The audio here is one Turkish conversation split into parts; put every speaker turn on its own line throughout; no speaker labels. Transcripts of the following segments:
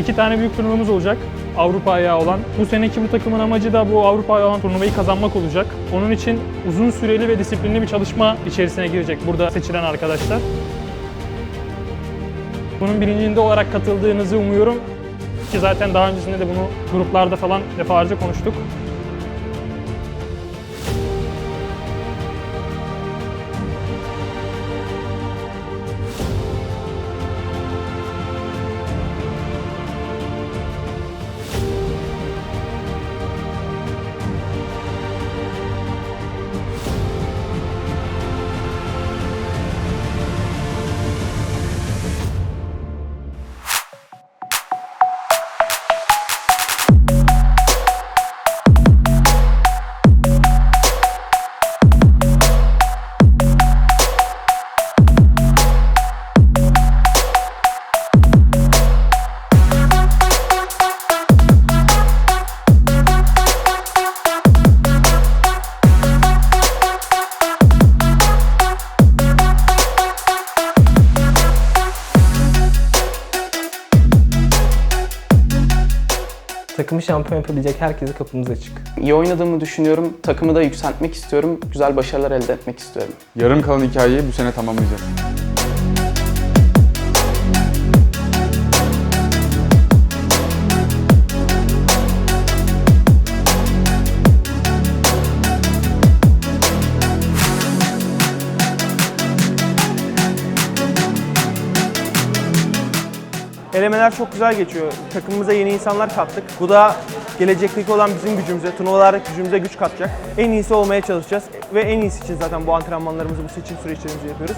İki tane büyük turnuvamız olacak. Avrupa ayağı olan. Bu seneki bu takımın amacı da bu Avrupa ayağı olan turnuvayı kazanmak olacak. Onun için uzun süreli ve disiplinli bir çalışma içerisine girecek burada seçilen arkadaşlar. Bunun bilincinde olarak katıldığınızı umuyorum. Ki zaten daha öncesinde de bunu gruplarda falan defalarca konuştuk.
Takımı şampiyon yapabilecek herkese kapımız açık.
İyi oynadığımı düşünüyorum. Takımı da yükseltmek istiyorum. Güzel başarılar elde etmek istiyorum.
Yarım kalan hikayeyi bu sene tamamlayacağız.
Elemeler çok güzel geçiyor. Takımımıza yeni insanlar kattık. Bu da gelecekteki olan bizim gücümüze, turnuvalar gücümüze güç katacak. En iyisi olmaya çalışacağız ve en iyisi için zaten bu antrenmanlarımızı, bu seçim süreçlerimizi yapıyoruz.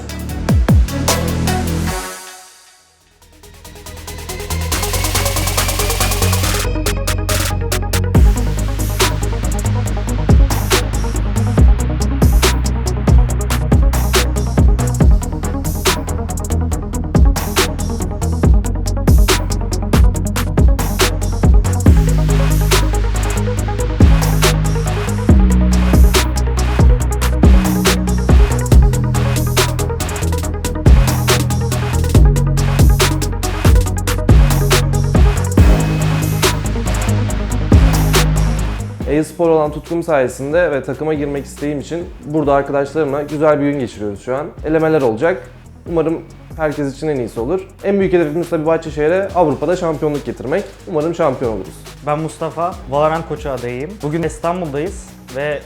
E-spor olan tutkum sayesinde ve takıma girmek isteğim için burada arkadaşlarımla güzel bir gün geçiriyoruz şu an. Elemeler olacak. Umarım herkes için en iyisi olur. En büyük hedefimiz tabii Bahçeşehir'e Avrupa'da şampiyonluk getirmek. Umarım şampiyon oluruz.
Ben Mustafa, Valorant koçu adayıyım. Bugün İstanbul'dayız ve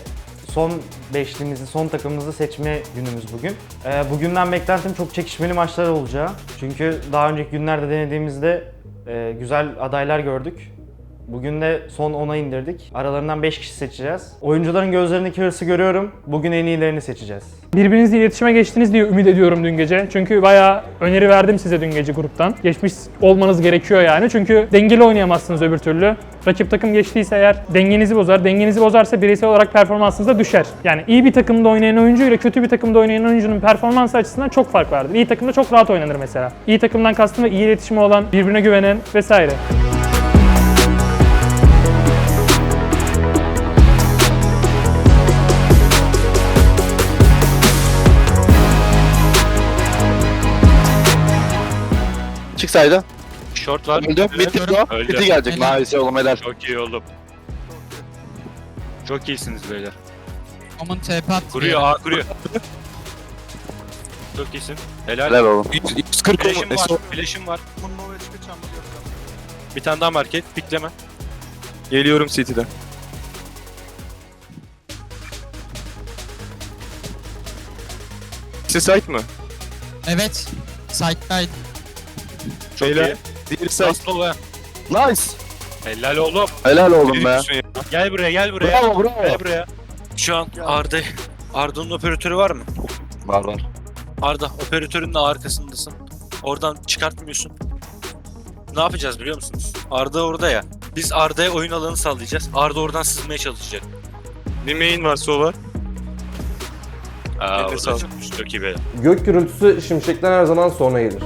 son beşlimizi, son takımımızı seçme günümüz bugün. Ee, bugünden beklentim çok çekişmeli maçlar olacağı. Çünkü daha önceki günlerde denediğimizde e, güzel adaylar gördük. Bugün de son 10'a indirdik. Aralarından 5 kişi seçeceğiz. Oyuncuların gözlerindeki hırsı görüyorum. Bugün en iyilerini seçeceğiz.
Birbirinizle iletişime geçtiniz diye ümit ediyorum dün gece. Çünkü bayağı öneri verdim size dün gece gruptan. Geçmiş olmanız gerekiyor yani. Çünkü dengeli oynayamazsınız öbür türlü. Rakip takım geçtiyse eğer dengenizi bozar. Dengenizi bozarsa bireysel olarak performansınız da düşer. Yani iyi bir takımda oynayan oyuncu ile kötü bir takımda oynayan oyuncunun performansı açısından çok fark vardır. İyi takımda çok rahat oynanır mesela. İyi takımdan kastım da iyi iletişimi olan, birbirine güvenen vesaire.
Çık sayda.
Short var.
Öldü. Bitti.
Öldü.
Bitti gelecek. Nice oğlum helal.
Çok iyi oğlum. Çok iyisiniz beyler.
Aman TP attı.
Kuruyor, A kuruyor. Çok iyisin. Helal.
Helal oğlum.
140
Flash'ım var, flash'ım var. Bir tane daha market, pikleme.
Geliyorum City'den. Size site mı?
Evet. Site'daydı.
Çok
Beyler,
iyi.
Diğeri.
Aslı be.
Nice.
Helal oğlum.
Helal oğlum be.
Ya.
Gel buraya, gel buraya.
Bravo bravo.
Gel buraya. Şu an Arda, Arda'nın operatörü var mı?
Var var.
Arda, operatörün de arkasındasın. Oradan çıkartmıyorsun. Ne yapacağız biliyor musunuz? Arda orada ya. Biz Arda'ya oyun alanı sağlayacağız. Arda oradan sızmaya çalışacak.
Bir main var sola.
Aa, o da
sağlık.
çok, çok iyi be.
Gök gürültüsü şimşekten her zaman sonra gelir.